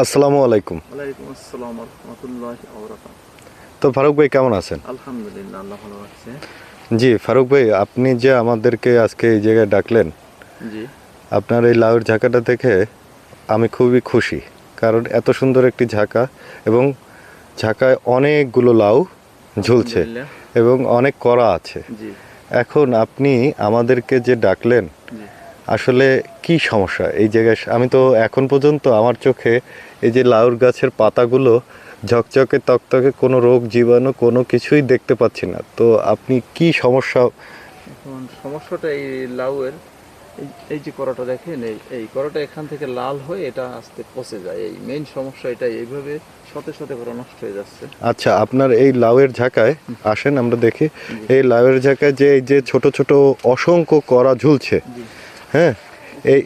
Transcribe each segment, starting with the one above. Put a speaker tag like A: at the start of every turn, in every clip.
A: আসসালামু আলাইকুম।
B: ওয়ালাইকুম আসসালাম রহমতুল্লাহ
A: তো ফারুক ভাই কেমন আছেন?
B: আলহামদুলিল্লাহ আল্লাহ ভালো রাখছে
A: জি ফারুক ভাই আপনি যে আমাদেরকে আজকে এই জায়গায় ডাকলেন
B: জি।
A: আপনার এই লাউয়ের ঝাঁকাটা দেখে আমি খুবই খুশি। কারণ এত সুন্দর একটি ঝাঁকা এবং ঝাঁকায় অনেকগুলো লাউ ঝুলছে এবং অনেক করা আছে। এখন আপনি আমাদেরকে যে ডাকলেন আসলে কি সমস্যা? এই জায়গায় আমি তো এখন পর্যন্ত আমার চোখে এই যে লাউর গাছের পাতাগুলো ঝকঝকে তকতকে কোনো রোগ জীবাণু কোনো কিছুই দেখতে পাচ্ছি না। তো আপনি কি সমস্যা?
B: সমস্যাটা এই লাউয়ের এই যে করাটা দেখেন এই এই করাটা এখান থেকে লাল হয়ে এটা আস্তে পচে যায়। এই মেইন সমস্যা এটা এইভাবে শতে শতে করে নষ্ট হয়ে যাচ্ছে।
A: আচ্ছা আপনার এই লাউয়ের ঝাঁকায় আসেন আমরা দেখি এই লাউয়ের ঝাঁকায় যে এই যে ছোট ছোট অসংখ্য করা ঝুলছে হ্যাঁ এই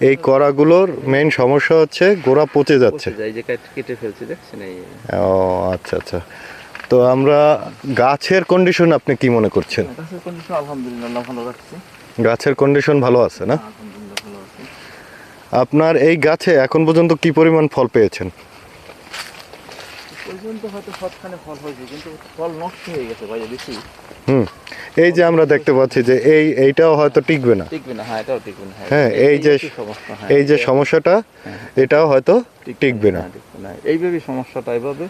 A: এই করাগুলোর মেইন সমস্যা হচ্ছে গোড়া পচে যাচ্ছে।
B: পচে যায় এই যে কেটে- কেটে ফেলছি দেখছেন এই
A: ও আচ্ছা আচ্ছা। তো আমরা গাছের কন্ডিশন আপনি কি মনে করছেন?
B: গাছের কন্ডিশন আলহামদুলিল্লাহ ভালো রাখছে।
A: গাছের কন্ডিশন ভালো আছে না?
B: আলহামদুলিল্লাহ ভালো আছে।
A: আপনার এই গাছে এখন পর্যন্ত কি পরিমাণ ফল পেয়েছেন?
B: পর্যন্ত হয়তো সবখানে ফল হয়েছে কিন্তু ফল নষ্ট হয়ে গেছে ভাই বেশি।
A: হুম এই যে আমরা দেখতে পাচ্ছি যে এই এইটাও হয়তো টিকবে না।
B: টিকবে না হ্যাঁ এটাও টিকবে না
A: হ্যাঁ, এই যে-
B: হ্যাঁ,
A: এই যে সমস্যাটা এটাও হয়তো টিকবে না।
B: হ্যাঁ, এইভাবে সমস্যাটা এইভাবে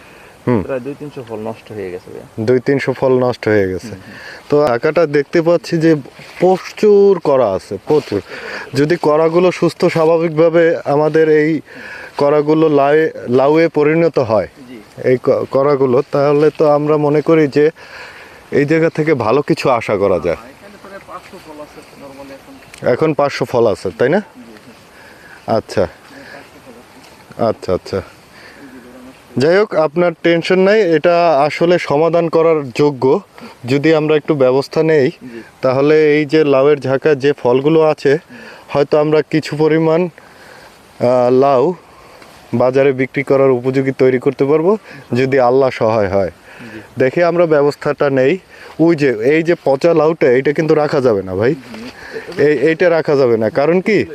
A: হুম।
B: প্রায় দুই তিনশো ফল নষ্ট হয়ে গেছে
A: দুই তিনশো ফল নষ্ট হয়ে গেছে। তো আঁকাটা দেখতে পাচ্ছি যে প্রচুর করা আছে প্রচুর। যদি করাগুলো সুস্থ স্বাভাবিকভাবে আমাদের এই করাগুলো লাউ লাউয়ে পরিণত হয় এই করাগুলো, তাহলে তো আমরা মনে করি যে এই জায়গা থেকে ভালো কিছু আশা করা যায়।
B: এখন পাঁচশো ফল আছে,
A: তাই না? আচ্ছা। আচ্ছা আচ্ছা। যাই হোক, আপনার টেনশন নাই, এটা আসলে সমাধান করার যোগ্য। যদি আমরা একটু ব্যবস্থা নেই, তাহলে এই যে লাউয়ের ঝাঁকা, যে ফলগুলো আছে, হয়তো আমরা কিছু পরিমাণ লাউ বাজারে বিক্রি করার উপযোগী তৈরি করতে পারব যদি আল্লাহ সহায় হয়। দেখে আমরা ব্যবস্থাটা নেই। ওই যে এই যে পচা লাউটা এটা কিন্তু রাখা যাবে না ভাই। এই এইটা রাখা যাবে না। কারণ কি।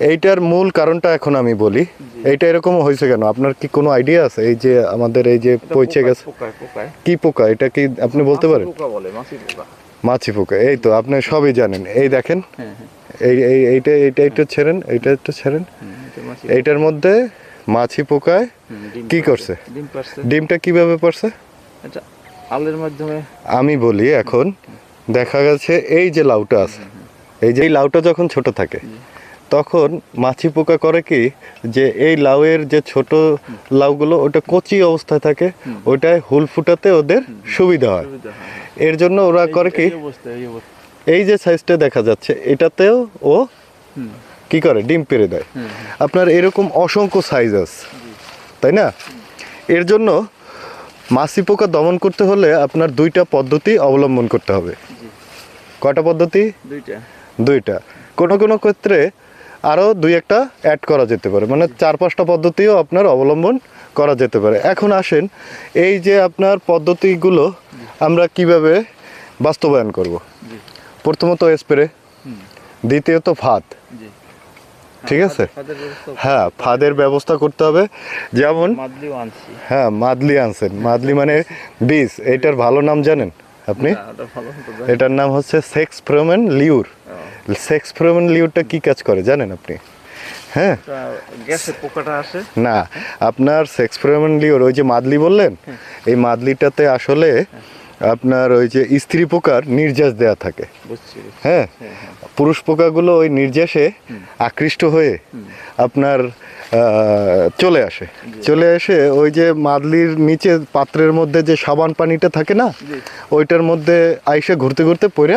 A: এইটার মূল কারণটা এখন আমি বলি। এইটা এরকম হয়েছে কেন? আপনার কি কোনো আইডিয়া আছে? এই যে আমাদের এই যে পচে গেছে? কি পোকা? এটা কি আপনি বলতে পারেন?
B: মাছি পোকা
A: এই তো আপনি সবই জানেন। এই দেখেন
B: হ্যাঁ হ্যাঁ।
A: এই এই এইটা এইটা একটু ছেড়েন এইটা একটু ছেড়েন। এইটার মধ্যে মাছি পোকায় কি করছে? ডিমটা কীভাবে পড়ছে
B: আলের মাধ্যমে।
A: আমি বলি এখন দেখা গেছে এই যে লাউটা আছে এই যে লাউটা যখন ছোট থাকে তখন মাছি পোকা করে কি যে এই লাউয়ের যে ছোট লাউগুলো ওটা কচি অবস্থায় থাকে ওইটায় হুল ফুটাতে ওদের সুবিধা হয়। এর জন্য ওরা করে কি
B: এই
A: যে সাইজটা দেখা যাচ্ছে এটাতেও ও কি করে ডিম পেড়ে দেয়। আপনার এরকম অসংখ্য সাইজ আছে তাই না? এর জন্য মাছি পোকা দমন করতে হলে আপনার দুইটা পদ্ধতি অবলম্বন করতে হবে। কটা পদ্ধতি?
B: দুইটা।
A: দুইটা। কোনো কোনো ক্ষেত্রে আরও দুই একটা অ্যাড করা যেতে পারে। মানে চার পাঁচটা পদ্ধতিও আপনার অবলম্বন করা যেতে পারে। এখন আসেন এই যে আপনার পদ্ধতিগুলো আমরা কীভাবে বাস্তবায়ন করব? প্রথমত স্প্রে দ্বিতীয়ত ফাঁদ। ঠিক আছে? হ্যাঁ ফাঁদের ব্যবস্থা করতে হবে। যেমন হ্যাঁ মাদলি আনছেন। মাদলি মানে বীজ এইটার ভালো নাম জানেন? আপনি। এটার নাম হচ্ছে সেক্স ফ্রোমেন লিউর। সেক্স ফ্রোমেন লিউরটা কি কাজ করে জানেন আপনি? হ্যাঁ?
B: গ্যাসের পোকাটা আসে?
A: না আপনার সেক্স ফ্রোমেন লিউর ওই যে মাদলি বললেন? এই মাদলিটাতে আসলে আপনার ওই যে স্ত্রী পোকার নির্যাস দেয়া থাকে। হ্যাঁ?
B: হ্যাঁ হ্যাঁ।
A: পুরুষ পোকাগুলো ওই নির্যাসে আকৃষ্ট হয়ে আপনার চলে আসে। চলে এসে ওই যে মাদলির নিচে পাত্রের মধ্যে যে সাবান পানিটা থাকে না ওইটার মধ্যে আইসে ঘুরতে ঘুরতে পড়ে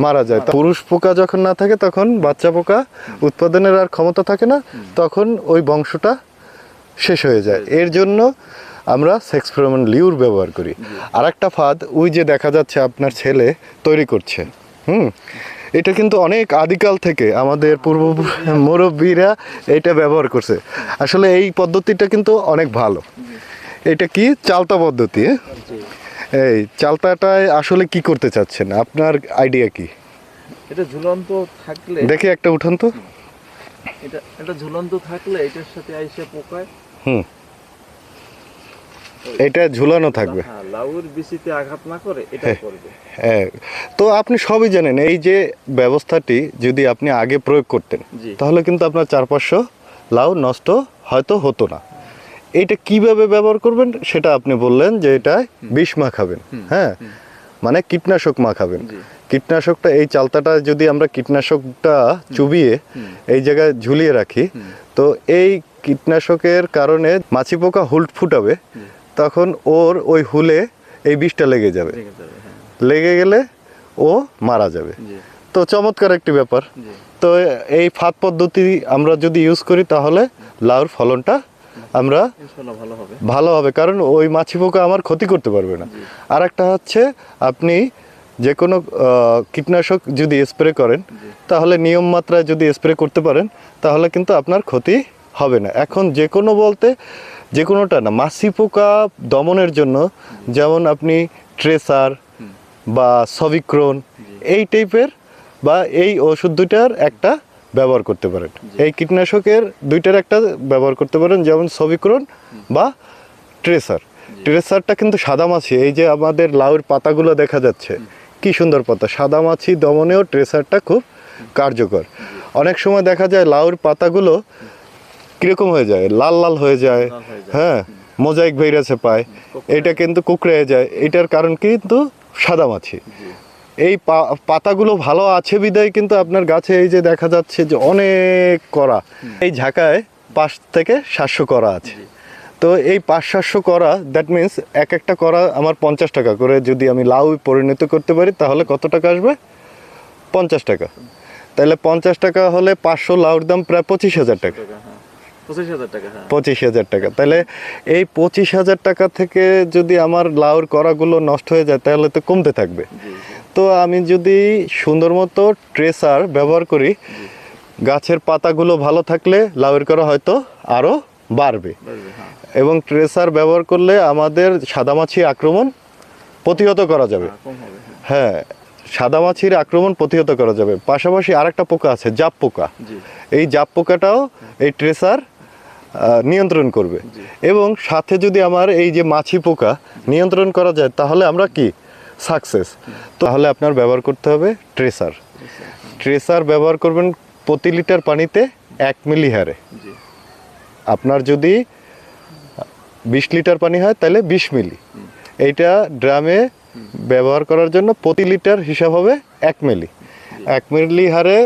A: মারা যায়। তা পুরুষ পোকা যখন না থাকে তখন বাচ্চা পোকা উৎপাদনের আর ক্ষমতা থাকে না তখন ওই বংশটা শেষ হয়ে যায়। এর জন্য আমরা সেক্স ফেরোমন লিউর ব্যবহার করি। আর একটা ফাঁদ ওই যে দেখা যাচ্ছে আপনার ছেলে তৈরি করছে। হুম? এটা কিন্তু অনেক আদিকাল থেকে আমাদের পূর্ব মুরব্বীরা এটা ব্যবহার করছে। আসলে এই পদ্ধতিটা কিন্তু অনেক ভালো। এটা কি? চালতা পদ্ধতি হ্যাঁ? এই চালতাটায় আসলে কি করতে চাচ্ছেন? আপনার আইডিয়া কি?
B: এটা ঝুলন্ত থাকলে
A: দেখি একটা উঠান তো।
B: এটা এটা ঝুলন্ত থাকলে এটার সাথে আইসে পোকায়।
A: হুম। এটা ঝুলানো থাকবে।
B: হ্যাঁ লাউর বিচিতে আঘাত না করে এটা করবে।
A: হ্যাঁ। তো আপনি সবই জানেন এই যে ব্যবস্থাটি যদি আপনি আগে প্রয়োগ করতেন তাহলে কিন্তু আপনার চার পাঁচশো লাউ নষ্ট হয়তো হতো না। এটা কীভাবে ব্যবহার করবেন সেটা আপনি বললেন যে এটা বিষ মাখাবেন হ্যাঁ? মানে কীটনাশক মাখাবেন। কীটনাশকটা এই চালতাটা যদি আমরা কীটনাশকটা চুবিয়ে এই জায়গায় ঝুলিয়ে রাখি তো এই কীটনাশকের কারণে মাছি পোকা হুল ফুটাবে তখন ওর ওই হুলে এই বিষটা লেগে যাবে।
B: দেবে হ্যাঁ।
A: লেগে গেলে ও মারা যাবে। তো চমৎকার একটি ব্যাপার। তো এই ফাঁদ পদ্ধতি আমরা যদি ইউজ করি তাহলে লাউর ফলনটা আমরা
B: ভালো হবে।
A: কারণ ওই মাছি পোকা আমার ক্ষতি করতে পারবে না। আর একটা হচ্ছে আপনি যে কোনো কীটনাশক যদি স্প্রে করেন তাহলে নিয়ম মাত্রায় যদি স্প্রে করতে পারেন তাহলে কিন্তু আপনার ক্ষতি হবে না। এখন যে কোনো বলতে যে কোনোটা না মাছি পোকা দমনের জন্য যেমন আপনি ট্রেসার বা সবিক্রোন এই টাইপের বা এই ওষুধ দুইটার একটা ব্যবহার করতে পারেন। এই কীটনাশকের দুইটার একটা ব্যবহার করতে পারেন যেমন সবিক্রোন বা ট্রেসার। ট্রেসারটা কিন্তু সাদা মাছি এই যে আমাদের লাউর পাতাগুলো দেখা যাচ্ছে কি সুন্দর পাতা সাদা মাছি দমনেও ট্রেসারটা খুব কার্যকর। অনেক সময় দেখা যায় লাউর পাতাগুলো কীরকম হয়ে যায়? লাল লাল হয়ে যায়।
B: হয়ে
A: মোজাইক ভাইরাসে পায়। এটা কিন্তু কুকড়ে যায়। এটার কারণ কিন্তু সাদা মাছি। এই পাতাগুলো ভালো আছে বিদায় কিন্তু আপনার গাছে এই যে দেখা যাচ্ছে যে অনেক করা এই ঝাঁকায় পাঁচ থেকে সাতশো করা আছে। তো এই পাঁচ সাতশো করা দ্যাট মিন্স এক একটা করা আমার পঞ্চাশ টাকা করে যদি আমি লাউ পরিণত করতে পারি তাহলে কত টাকা আসবে? পঞ্চাশ টাকা। তাহলে পঞ্চাশ টাকা হলে পাঁচশো লাউর দাম প্রায় পঁচিশ হাজার টাকা।
B: টাকা হ্যাঁ। পঁচিশ হাজার টাকা হ্যাঁ।
A: পঁচিশ হাজার টাকা। তাহলে এই পঁচিশ হাজার টাকা থেকে যদি আমার লাউর করাগুলো নষ্ট হয়ে যায় তাহলে তো কমতে থাকবে। তো আমি যদি সুন্দর মতো ট্রেসার ব্যবহার করি গাছের পাতাগুলো ভালো থাকলে লাউয়ের করা হয়তো আরও বাড়বে।
B: হ্যাঁ।
A: এবং ট্রেসার ব্যবহার করলে আমাদের সাদামাছি আক্রমণ প্রতিহত করা যাবে।
B: হ্যাঁ, হ্যাঁ।
A: সাদামাছির আক্রমণ প্রতিহত করা যাবে। পাশাপাশি আরেকটা পোকা আছে জাপ পোকা। এই জাপ পোকাটাও এই ট্রেসার নিয়ন্ত্রণ করবে। এবং সাথে যদি আমার এই যে মাছি পোকা নিয়ন্ত্রণ করা যায় তাহলে আমরা কি? সাকসেস তাহলে আপনার ব্যবহার করতে হবে ট্রেসার ট্রেসার ব্যবহার করবেন প্রতি লিটার পানিতে এক মিলি হারে আপনার যদি বিশ লিটার পানি হয় তাহলে বিশ মিলি। এইটা ড্রামে ব্যবহার করার জন্য প্রতি লিটার হিসাব হবে এক মিলি। এক মিলি হারে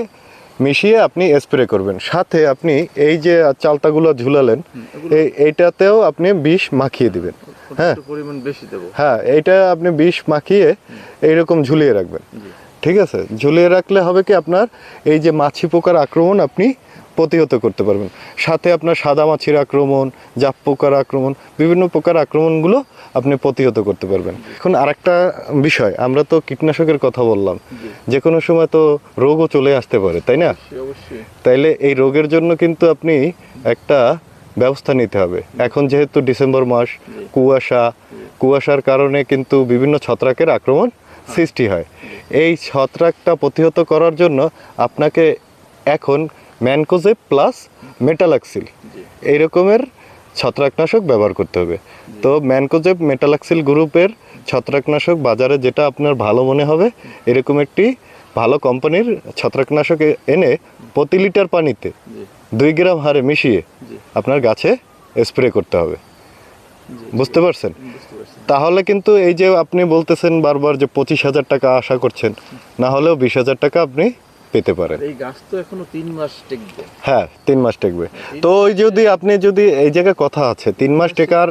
A: মিশিয়ে আপনি স্প্রে করবেন। সাথে আপনি এই যে চালতাগুলো ঝুলালেন এই এইটাতেও আপনি বিষ মাখিয়ে দিবেন। হ্যাঁ।
B: পরিমাণ বেশি দেবো?
A: হ্যাঁ এইটা আপনি বিষ মাখিয়ে এইরকম ঝুলিয়ে রাখবেন। ঠিক আছে? ঝুলিয়ে রাখলে হবে কি আপনার এই যে মাছি পোকার আক্রমণ আপনি প্রতিহত করতে পারবেন। সাথে আপনার সাদা মাছির আক্রমণ জাপ পোকার আক্রমণ বিভিন্ন প্রকার আক্রমণগুলো আপনি প্রতিহত করতে পারবেন। এখন আরেকটা বিষয় আমরা তো কীটনাশকের কথা বললাম। যে কোনো সময় তো রোগও চলে আসতে পারে তাই না? তাইলে এই রোগের জন্য কিন্তু আপনি একটা ব্যবস্থা নিতে হবে। এখন যেহেতু ডিসেম্বর মাস কুয়াশা কুয়াশার কারণে কিন্তু বিভিন্ন ছত্রাকের আক্রমণ সৃষ্টি হয়। এই ছত্রাকটা প্রতিহত করার জন্য আপনাকে এখন ম্যানকোজেব প্লাস মেটালাক্সিল। এই রকমের ছত্রাকনাশক ব্যবহার করতে হবে। তো ম্যানকোজেব মেটালাক্সিল গ্রুপের ছত্রাকনাশক বাজারে যেটা আপনার ভালো মনে হবে এরকম একটি ভালো কোম্পানির ছত্রাকনাশক এনে প্রতি লিটার পানিতে দুই গ্রাম হারে মিশিয়ে আপনার গাছে স্প্রে করতে হবে। বুঝতে পারছেন? তাহলে কিন্তু এই যে আপনি বলতেছেন বারবার যে পঁচিশ হাজার টাকা আশা করছেন না হলেও বিশ হাজার টাকা আপনি পেতে পারেন।
B: এই গাছ তো এখনও তিন মাস টিকবে।
A: হ্যাঁ তিন মাস টেকবে। তো ওই যদি আপনি যদি এই জায়গায় কথা আছে তিন মাস টেকার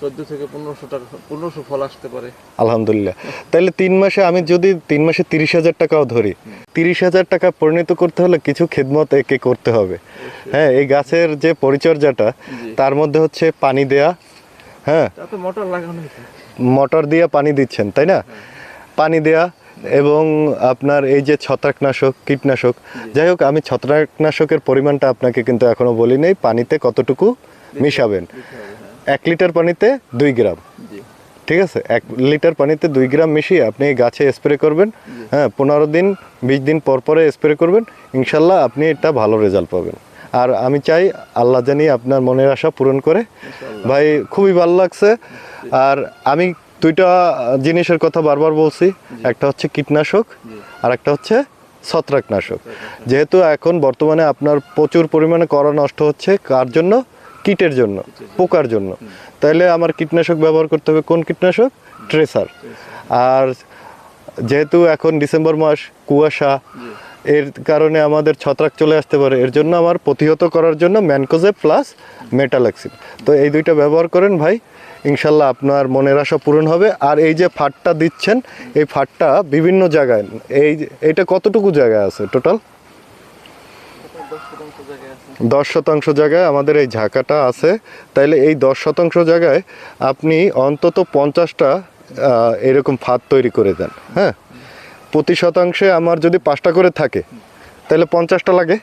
B: চোদ্দ থেকে পনেরোশো টাকা পনেরোশো ফল আসতে পারে।
A: আলহামদুলিল্লাহ। তাহলে তিন মাসে আমি যদি তিন মাসে তিরিশ হাজার টাকাও ধরি তিরিশ হাজার টাকা পরিণত করতে হলে কিছু খেদমত একে করতে হবে। হ্যাঁ এই গাছের যে পরিচর্যাটা তার মধ্যে হচ্ছে পানি দেয়া হ্যাঁ।
B: মোটর লাগানো
A: মোটর দিয়ে পানি দিচ্ছেন তাই না? পানি দেয়া এবং আপনার এই যে ছত্রাকনাশক কীটনাশক যাই হোক আমি ছত্রাকনাশকের পরিমাণটা আপনাকে কিন্তু এখনও বলি নেই। পানিতে কতটুকু মিশাবেন?
B: হ্যাঁ।
A: এক লিটার পানিতে দুই গ্রাম। ঠিক আছে? এক লিটার পানিতে দুই গ্রাম মিশিয়ে আপনি গাছে স্প্রে করবেন। হ্যাঁ পনেরো দিন বিশ দিন পর পরে স্প্রে করবেন। ইনশাল্লাহ আপনি এটা ভালো রেজাল্ট পাবেন। আর আমি চাই আল্লাহ জানি আপনার মনের আশা পূরণ করে। ভাই খুবই ভালো লাগছে। আর আমি দুইটা জিনিসের কথা বারবার বলছি। একটা হচ্ছে কীটনাশক আর একটা হচ্ছে ছত্রাকনাশক। যেহেতু এখন বর্তমানে আপনার প্রচুর পরিমাণে করা নষ্ট হচ্ছে কার জন্য? কীটের জন্য পোকার জন্য। তাইলে আমার কীটনাশক ব্যবহার করতে হবে কোন কীটনাশক? ট্রেসার। আর যেহেতু এখন ডিসেম্বর মাস কুয়াশা এর কারণে আমাদের ছত্রাক চলে আসতে পারে। এর জন্য আমার প্রতিহত করার জন্য ম্যানকোজে প্লাস মেটালাক্সিন। তো এই দুইটা ব্যবহার করেন ভাই। ইনশাল্লাহ আপনার মনের আশা পূরণ হবে। আর এই যে ফাটটা দিচ্ছেন, এই ফাটটা বিভিন্ন জায়গায়, এই এইটা কতটুকু জায়গায় আছে টোটাল?
B: দশ শতাংশ জায়গায়
A: আমাদের এই ঝাঁকাটা আছে। তাইলে এই দশ শতাংশ জায়গায় আপনি অন্তত পঞ্চাশটা এরকম ফাঁদ তৈরি করে দেন হ্যাঁ? প্রতি শতাংশে আমার যদি পাঁচটা করে থাকে তাহলে পঞ্চাশটা লাগে।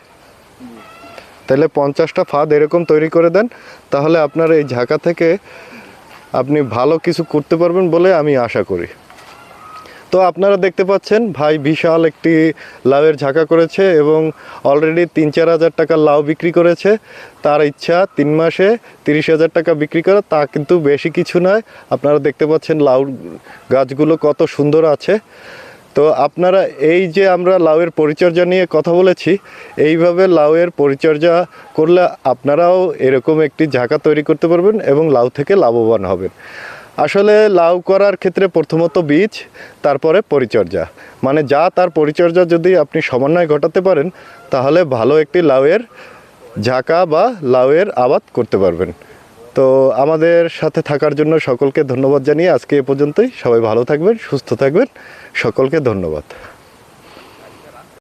A: তাহলে পঞ্চাশটা ফাঁদ এরকম তৈরি করে দেন, তাহলে আপনার এই ঝাঁকা থেকে আপনি ভালো কিছু করতে পারবেন বলে আমি আশা করি। তো আপনারা দেখতে পাচ্ছেন, ভাই বিশাল একটি লাউয়ের ঝাঁকা করেছে এবং অলরেডি তিন চার হাজার টাকা লাউ বিক্রি করেছে। তার ইচ্ছা তিন মাসে তিরিশ হাজার টাকা বিক্রি করা, তা কিন্তু বেশি কিছু নয়। আপনারা দেখতে পাচ্ছেন লাউ গাছগুলো কত সুন্দর আছে। তো আপনারা এই যে আমরা লাউয়ের পরিচর্যা নিয়ে কথা বলেছি, এইভাবে লাউয়ের পরিচর্যা করলে আপনারাও এরকম একটি ঝাঁকা তৈরি করতে পারবেন এবং লাউ থেকে লাভবান হবেন। আসলে লাউ করার ক্ষেত্রে প্রথমত বীজ, তারপরে পরিচর্যা। মানে যা তার পরিচর্যা যদি আপনি সমন্বয় ঘটাতে পারেন, তাহলে ভালো একটি লাউয়ের ঝাঁকা বা লাউয়ের আবাদ করতে পারবেন। তো আমাদের সাথে থাকার জন্য সকলকে ধন্যবাদ জানিয়ে আজকে এ পর্যন্তই। সবাই ভালো থাকবেন, সুস্থ থাকবেন। সকলকে ধন্যবাদ।